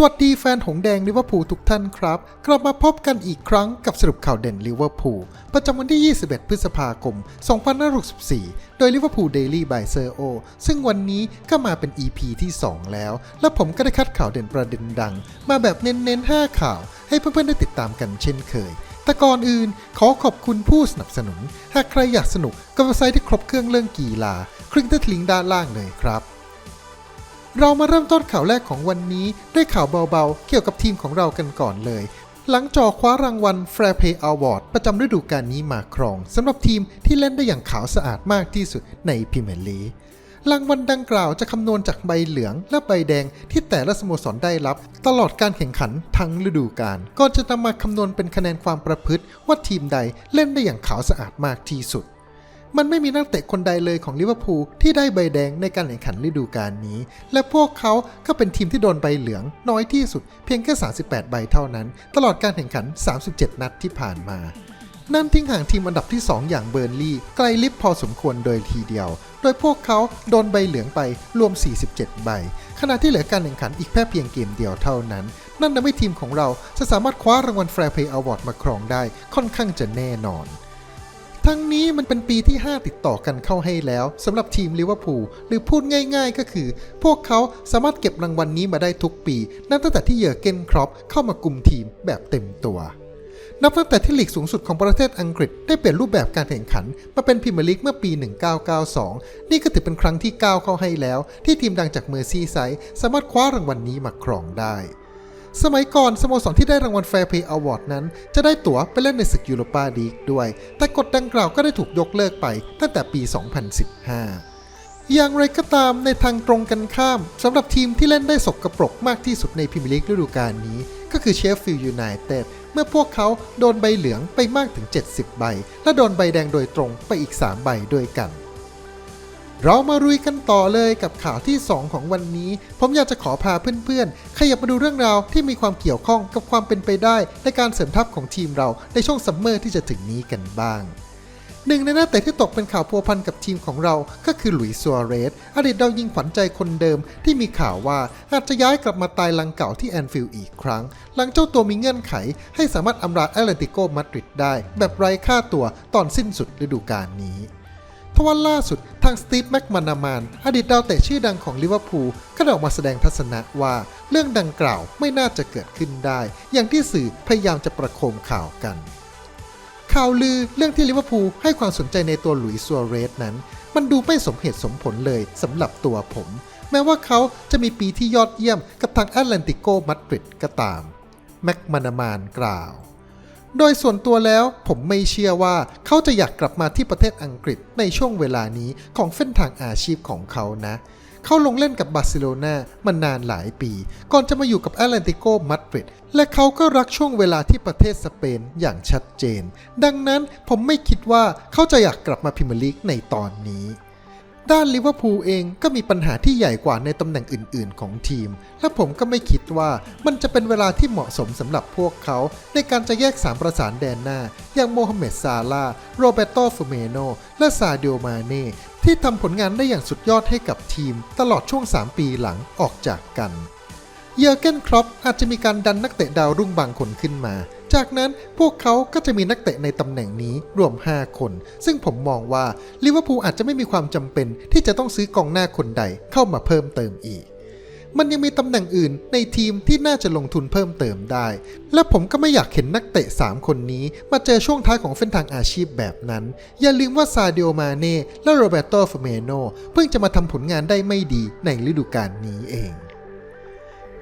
สวัสดีแฟนหงแดงลิเวอร์พูลทุกท่านครับ กลับมาพบกันอีกครั้งกับสรุปข่าวเด่นลิเวอร์พูลประจำวันที่ 21 พฤษภาคม 2564 โดยลิเวอร์พูลเดลี่บายเซอร์โอซึ่งวันนี้ก็มาเป็น EP ที่ 2 แล้ว และผมก็ได้คัดข่าวเด่นประเด็นดัง มาแบบเน้นๆ 5 ข่าว ให้เพื่อนๆได้ติดตามกันเช่นเคยแต่ก่อนอื่นขอขอบคุณผู้สนับสนุน หากใครอยากสนุกกับเว็บไซต์ที่ครบเครื่องเรื่องกีฬาคลิกที่ลิงก์ด้านล่างเลยครับ เรามาเริ่มต้นข่าวแรกของวันนี้ด้วยข่าวเบาๆ เกี่ยวกับทีมของเรากันก่อนเลย หลังจอคว้ารางวัล Fair Play Award ประจำฤดูกาลนี้มาครองสำหรับทีมที่เล่นได้อย่างขาวสะอาดมากที่สุดในพรีเมียร์ลีกรางวัลดังกล่าวจะคำนวณจากใบเหลืองและใบแดงที่แต่ละสโมสรได้รับ ตลอดการแข่งขันทั้งฤดูกาลก่อนจะนำมาคำนวณเป็นคะแนนความประพฤติว่าทีมใดเล่นได้อย่างขาวสะอาดมากที่สุด มันไม่มีนักเตะคนใดเลยของลิเวอร์พูลที่ได้ใบแดงในการแข่งขันฤดูกาลนี้ และพวกเขาก็เป็นทีมที่โดนใบเหลืองน้อยที่สุดเพียงแค่ 38 ใบเท่านั้น ตลอดการแข่งขัน 37 นัดที่ผ่านมา นั่นทิ้งห่างทีมอันดับที่ 2 อย่างเบิร์ลีย์ไกลลิฟพอสมควรโดยทีเดียว โดยพวกเขาโดนใบเหลืองไปรวม 47 ใบ ขณะที่เหลือการแข่งขันอีกแค่เพียงเกมเดียวเท่านั้น นั่นทำให้ทีมของเราจะสามารถคว้ารางวัล Fair Play Award มาครองได้ค่อนข้างจะแน่นอน ทั้งนี้มันเป็นปีที่ 5 ติดต่อกันเข้าให้แล้วสำหรับทีมลิเวอร์พูลหรือพูดง่ายๆ ก็คือ พวกเขาสามารถเก็บรางวัลนนี้มาได้ทุกปี นับตั้งแต่ที่เยอร์เกนครอปเข้ามากุมทีมแบบเต็มตัว นับตั้งแต่ที่ลีกสูงสุดของประเทศอังกฤษได้เปลี่ยนรูปแบบการแข่งขัน มาเป็นพรีเมียร์ลีกเมื่อปี 1992 นี่ก็ถือเป็นครั้งที่ 9 เข้าให้แล้ว ที่ทีมดังจากเมอร์ซีไซด์สามารถคว้ารางวัลนนี้มาครองได้ สมัยก่อนสโมสรที่ได้รางวัล Fair Play Award นั้น จะได้ตั๋วไปเล่นในศึกยูโรปาลีกด้วย แต่กฎดังกล่าวก็ได้ถูกยกเลิกไปตั้งแต่ปี 2015 อย่างไรก็ตามในทางตรงกันข้ามสำหรับทีมที่เล่นได้สกรปรกมากที่สุดในพรีเมียร์ลีกฤดูกาลนี้ ก็คือเชฟฟิลด์ยูไนเต็ดเมื่อพวกเขาโดนใบเหลืองไปมากถึง 70 ใบ และโดนใบแดงโดยตรงไปอีก 3 ใบด้วยกัน เรามารุยกันต่อเลยกับข่าวที่ 2 ของวันนี้ ผมอยากจะขอพาเพื่อนๆ ขยับมาดูเรื่องราวที่มีความเกี่ยวข้องกับความเป็นไปได้ ในการเสริมทัพของทีมเราในช่วงซัมเมอร์ที่จะถึงนี้กันบ้างหนึ่งในนักเตะที่ตกเป็นข่าวพัวพันกับทีมของเราก็คือหลุยส์ซัวเรส อดีตดาวยิงขวัญใจคนเดิมที่มีข่าวว่าอาจจะย้ายกลับมาตายลังเก่าที่แอนฟิลด์อีกครั้ง หลังเจ้าตัวมีเงื่อนไข ให้สามารถอำลาแอตเลติโกมาดริดได้ แบบไร้ค่าตัวตอนสิ้นสุดฤดูกาลนี้ ทว่าล่าสุดทางสตีฟแม็กมานามานอดีตดาวเตะชื่อดังของลิเวอร์พูลก็ได้ออกมาแสดงทัศนะว่า เรื่องดังกล่าวไม่น่าจะเกิดขึ้นได้ อย่างที่สื่อพยายามจะประโคมข่าวกัน ข่าวลือเรื่องที่ลิเวอร์พูลให้ความสนใจในตัวหลุยส์ซัวเรสนั้น มันดูไม่สมเหตุสมผลเลยสำหรับตัวผม แม้ว่าเขาจะมีปีที่ยอดเยี่ยมกับทางแอตแลนติโกมาดริดก็ตามแม็กมานามานกล่าว โดยส่วนตัวแล้วผมไม่เชื่อว่าเขาจะอยากกลับมาที่ประเทศอังกฤษในช่วงเวลานี้ของเส้นทางอาชีพของเขานะ เขาลงเล่นกับบาร์เซโลนามานานหลายปี ก่อนจะมาอยู่กับแอตแลนติโกมาดริดและเขาก็รักช่วงเวลาที่ประเทศสเปนอย่างชัดเจน ดังนั้นผมไม่คิดว่าเขาจะอยากกลับมาพรีเมียร์ลีกในตอนนี้ ด้านลิเวอร์พูลเองก็มีปัญหาที่ใหญ่กว่าในตำแหน่งอื่น ๆ ของทีม และผมก็ไม่คิดว่ามันจะเป็นเวลาที่เหมาะสมสำหรับพวกเขา ในการจะแยกสามประสานแดนหน้า อย่างโมฮัมเหม็ดซาลาโรเบโตฟูเมโน และซาเดโอมาเน่ที่ทำผลงานได้อย่างสุดยอดให้กับทีม ตลอดช่วง 3 ปีหลังออกจากกัน เยอร์เกนครอปอาจจะมีการดันนักเตะดาวรุ่งบางคนขึ้นมา จากนั้นพวกเขาก็จะมีนักเตะในตำแหน่งนี้รวม 5 คน ซึ่งผมมองว่าลิเวอร์พูลอาจจะไม่มีความจำเป็นที่จะต้องซื้อกองหน้าคนใดเข้ามาเพิ่มเติมอีก มันยังมีตำแหน่งอื่นในทีมที่น่าจะลงทุนเพิ่มเติมได้ และผมก็ไม่อยากเห็นนักเตะ 3 คนนี้ มาเจอช่วงท้ายของเส้นทางอาชีพแบบนั้น อย่าลืมว่าซาดิโอมาเน่และโรเบโตฟเมโนเพิ่งจะมาทำผลงานได้ไม่ดีในฤดูกาลนี้เอง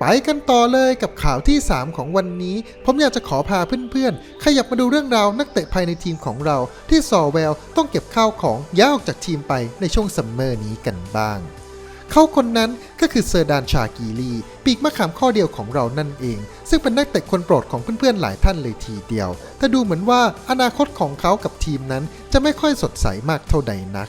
ไปกันต่อเลยกับข่าวที่ 3 ของวันนี้ ผมอยากจะขอพาเพื่อนๆ ขยับมาดูเรื่องราวนักเตะภายในทีมของเรา ที่ซอแวลต้องเก็บข้าวของย้ายออกจากทีมไปในช่วงซัมเมอร์นี้กันบ้าง เขาคนนั้นก็คือเซอร์ดานชากีรีปีกมะขามข้อเดียวของเรานั่นเอง ซึ่งเป็นนักเตะคนโปรดของเพื่อนๆหลายท่านเลยทีเดียว แต่ดูเหมือนว่าอนาคตของเขากับทีมนั้นจะไม่ค่อยสดใสมากเท่าใดนัก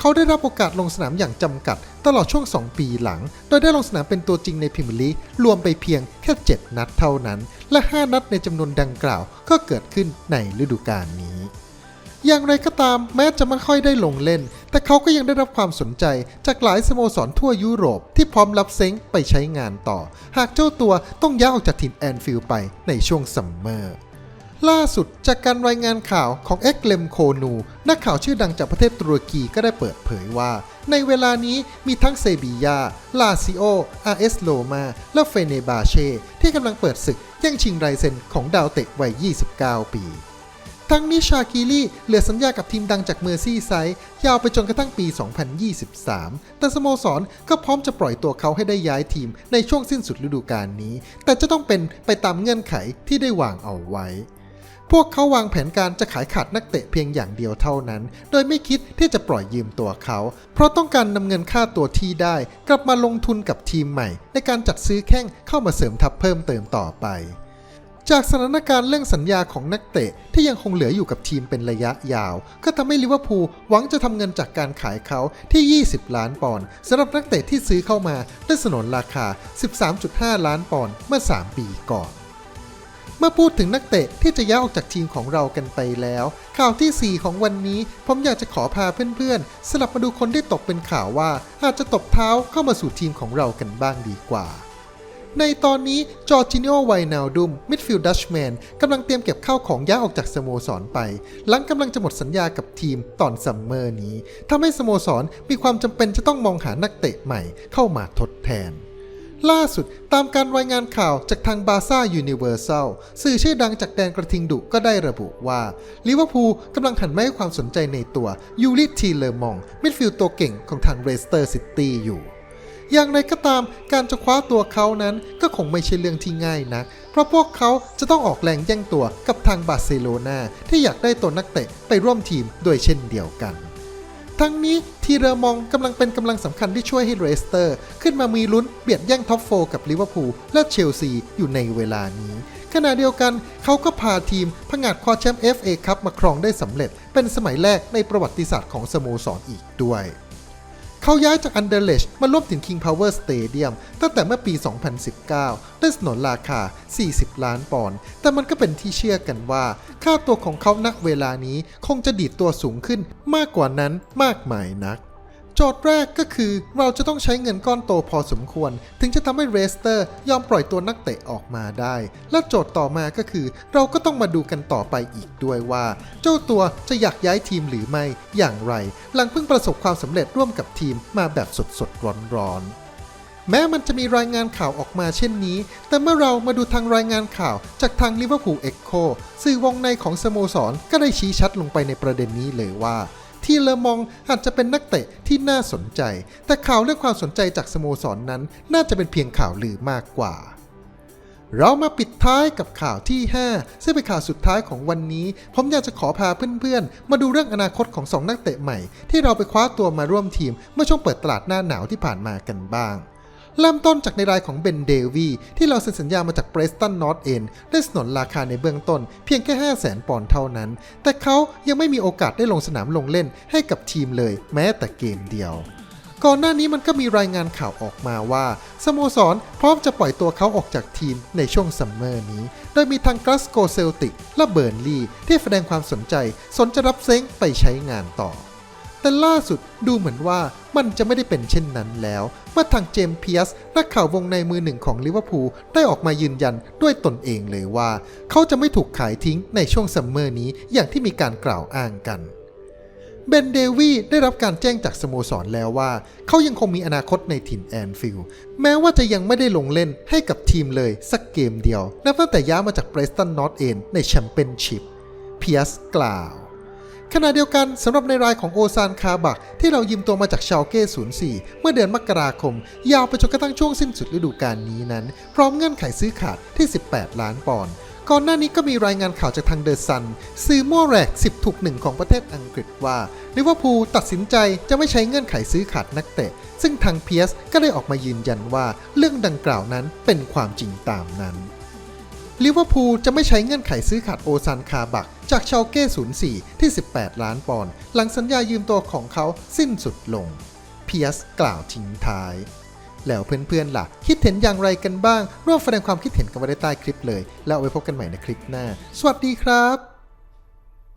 เขาได้รับโอกาสลงสนามอย่างจำกัด ตลอดช่วง 2 ปีหลัง โดยได้ลงสนามเป็นตัวจริงในพรีเมียร์ลีกรวมไปเพียงแค่ 7 นัดเท่านั้น และ 5 นัดในจำนวนดังกล่าว ก็เกิดขึ้นในฤดูกาลนี้อย่างไรก็ตามแม้จะไม่ค่อยได้ลงเล่น แต่เขาก็ยังได้รับความสนใจจากหลายสโมสรทั่วยุโรปที่พร้อมรับเซ้งไปใช้งานต่อ หากเจ้าตัวต้องย้ายออกจากถิ่นแอนฟิลด์ไปในช่วงซัมเมอร์ ล่าสุดจากการรายงานข่าวของเอ็กเลมโคนู นักข่าวชื่อดังจากประเทศตุรกีก็ได้เปิดเผยว่า ในเวลานี้มีทั้งเซบียา ลาซิโอ อาเอสโลมา และเฟเนบาเช่ ที่กำลังเปิดศึกแย่งชิงไรเซนของดาวเตะวัย 29 ปีทั้งนี้ชากิลี่เหลือสัญญากับทีมดังจากเมอร์ซี่ไซด์ยาวไปจนกระทั่งปี 2023 แต่สโมสรก็พร้อมจะปล่อยตัวเขาให้ได้ย้ายทีมในช่วงสิ้นสุดฤดูกาลนี้ แต่จะต้องเป็นไปตามเงื่อนไขที่ได้วางเอาไว้ พวกเขาวางแผนการจะขายขาดนักเตะเพียงอย่างเดียวเท่านั้น โดยไม่คิดที่จะปล่อยยืมตัวเขา เพราะต้องการนำเงินค่าตัวที่ได้ กลับมาลงทุนกับทีมใหม่ ในการจัดซื้อแข้งเข้ามาเสริมทัพเพิ่มเติมต่อไปจากสถานการณ์เรื่องสัญญาของนักเตะที่ยังคงเหลืออยู่กับทีมเป็นระยะยาว ก็ทำให้ลิเวอร์พูลหวังจะทำเงินจากการขายเขาที่ 20 ล้านปอนด์สำหรับนักเตะที่ซื้อเข้ามาได้สนนราคา 13.5 ล้านปอนด์เมื่อ 3 ปีก่อน เมื่อพูดถึงนักเตะที่จะย้ายออกจากทีมของเรากันไปแล้ว ข่าวที่ 4 ของวันนี้ ผมอยากจะขอพาเพื่อนๆ สลับมาดูคนที่ตกเป็นข่าวว่า อาจจะตบเท้าเข้ามาสู่ทีมของเรากันบ้างดีกว่าในตอนนี้จอร์จิเนโอไวนาลดุมมิดฟิลด์ดัชแมนกำลังเตรียมเก็บข้าวของย้ายออกจากสโมสรไป หลังกำลังจะหมดสัญญากับทีมตอนซัมเมอร์นี้ทำให้สโมสรมีความจำเป็นจะต้องมองหานักเตะใหม่เข้ามาทดแทน ล่าสุดตามการรายงานข่าวจากทางบาซ่ายูนิเวอร์แซลสื่อชื่อดังจากแดนกระทิงดุก็ได้ระบุว่าลิเวอร์พูลกำลังหันมาให้ความสนใจในตัวยูริทีเลอร์มอง มิดฟิลด์ตัวเก่งของทางเรสเตอร์ซิตี้อยู่อย่างไรก็ตามการจะคว้าตัวเขานั้นก็คงไม่ใช่เรื่องที่ง่ายนักเพราะพวกเขาจะต้องออกแรงแย่งตัวกับทางบาร์เซโลนาที่อยากได้ตัวนักเตะไปร่วมทีมด้วยเช่นเดียวกัน ทั้งนี้ทีเรอมองกำลังเป็นกำลังสำคัญที่ช่วยให้เรสเตอร์ ขึ้นมามีลุ้นเบียดแย่งท็อปโฟกับลิเวอร์พูลและเชลซีอยู่ในเวลานี้ ขณะเดียวกันเขาก็พาทีมผงาดคว้าแชมป์ FA คัพมาครองได้สำเร็จ เป็นสมัยแรกในประวัติศาสตร์ของสโมสรอีกด้วย เขาย้ายจากอันเดอร์เลชมาร่วมถึง King Power Stadium ตั้งแต่เมื่อปี 2019 ด้วยสนนราคา 40 ล้านปอนด์ แต่มันก็เป็นที่เชื่อกันว่า ค่าตัวของเขาณเวลานี้คงจะดีดตัวสูงขึ้นมากกว่านั้นมากมายนัก จทย์แรกก็คือเราจะต้องใช้เงินก้อนโตพอสมควร ถึงจะทำให้เรสเตอร์ยอมปล่อยตัวนักเตะออกมาได้ และโจทย์ต่อมาก็คือ เราก็ต้องมาดูกันต่อไปอีกด้วยว่า เจ้าตัวจะอยากย้ายทีมหรือไม่อย่างไร หลังเพิ่งประสบความสำเร็จร่วมกับทีมมาแบบสดๆร้อนๆแม้มันจะมีรายงานข่าวออกมาเช่นนี้ แต่เมื่อเรามาดูทางรายงานข่าวจากทางลิเวอร์พูลเอ็กโคสื่อวงในของสโมสรก็ได้ชี้ชัดลงไปในประเด็นนี้เลยว่า ที่เลมองอาจจะเป็นนักเตะที่น่าสนใจ แต่ข่าวเรื่องความสนใจจากสโมสรนนั้น น่าจะเป็นเพียงข่าวลือมากกว่า เรามาปิดท้ายกับข่าวที่ 5 ซึ่งเป็นข่าวสุดท้ายของวันนี้ ผมอยากจะขอพาเพื่อนๆ มาดูเรื่องอนาคตของ 2 นักเตะใหม่ ที่เราไปคว้าตัวมาร่วมทีมเมื่อช่วงเปิดตลาดหน้าหนาวที่ผ่านมากันบ้าง เริ่มต้นจากในรายของเบนเดวีที่เราเซ็นสัญญามาจากเบรสตันนอตเอนได้สนนราคาในเบื้องต้น เพียงแค่ 5 0 0แสนปอนด์เท่านั้น แต่เขายังไม่มีโอกาสได้ลงสนามลงเล่นให้กับทีมเลย แม้แต่เกมเดียว ก่อนหน้านี้มันก็มีรายงานข่าวออกมาว่า สโมสรพร้อมจะปล่อยตัวเขาออกจากทีมในช่วงซัมเมอร์นี้ โดยมีทางกราสโกเซลติกและเบิร์นลีที่แสดงความสนใจสนจะรับเซ้งไปใช้งานต่อ แต่ล่าสุดดูเหมือนว่ามันจะไม่ได้เป็นเช่นนั้นแล้ว เมื่อทางเจมส์เพียสนักข่าววงในมือหนึ่งของลิเวอร์พูลได้ออกมายืนยันด้วยตนเองเลยว่า เขาจะไม่ถูกขายทิ้งในช่วงซัมเมอร์นี้อย่างที่มีการกล่าวอ้างกันเบนเดวีได้รับการแจ้งจากสโมสรแล้วว่า เขายังคงมีอนาคตในถิ่นแอนฟิลด์แม้ว่าจะยังไม่ได้ลงเล่นให้กับทีมเลยสักเกมเดียว นับตั้งแต่ย้ายมาจากเบรสตันนอตเอนในแชมเปี้ยนชิพเพียสกล่าว ขณะเดียวกันสำหรับในรายของโอซานคาบัก ที่เรายืมตัวมาจากชาวเก้04 เมื่อเดือนมกราคม ยาวไปจนกระทั่งช่วงสิ้นสุดฤดูกาลนี้นั้น พร้อมเงื่อนไขซื้อขาดที่ 18 ล้านปอนด์ก่อนหน้านี้ก็มีรายงานข่าวจากทางเดอะซันซื้อมั่วแรก 10 ถูกหนึ่งของประเทศอังกฤษว่าลิเวอร์พูลตัดสินใจจะไม่ใช้เงื่อนไขซื้อขาดนักเตะ ซึ่งทางเพียสก็ได้ออกมายืนยันว่าเรื่องดังกล่าวนั้นเป็นความจริงตามนั้น ลิเวอร์พูลจะไม่ใช้เงื่อนไขซื้อขาดโอซานคาบัก จากชาวเก้ 04 ที่ 18 ล้านปอนด์หลังสัญญายืมตัวของเขาสิ้นสุดลง เพียสกล่าวทิ้งท้าย แล้วเพื่อนๆล่ะ คิดเห็นอย่างไรกันบ้าง ร่วมแสดงความคิดเห็นกันไว้ใต้คลิปเลย แล้วเอาไว้พบกันใหม่ในคลิปหน้า สวัสดีครับ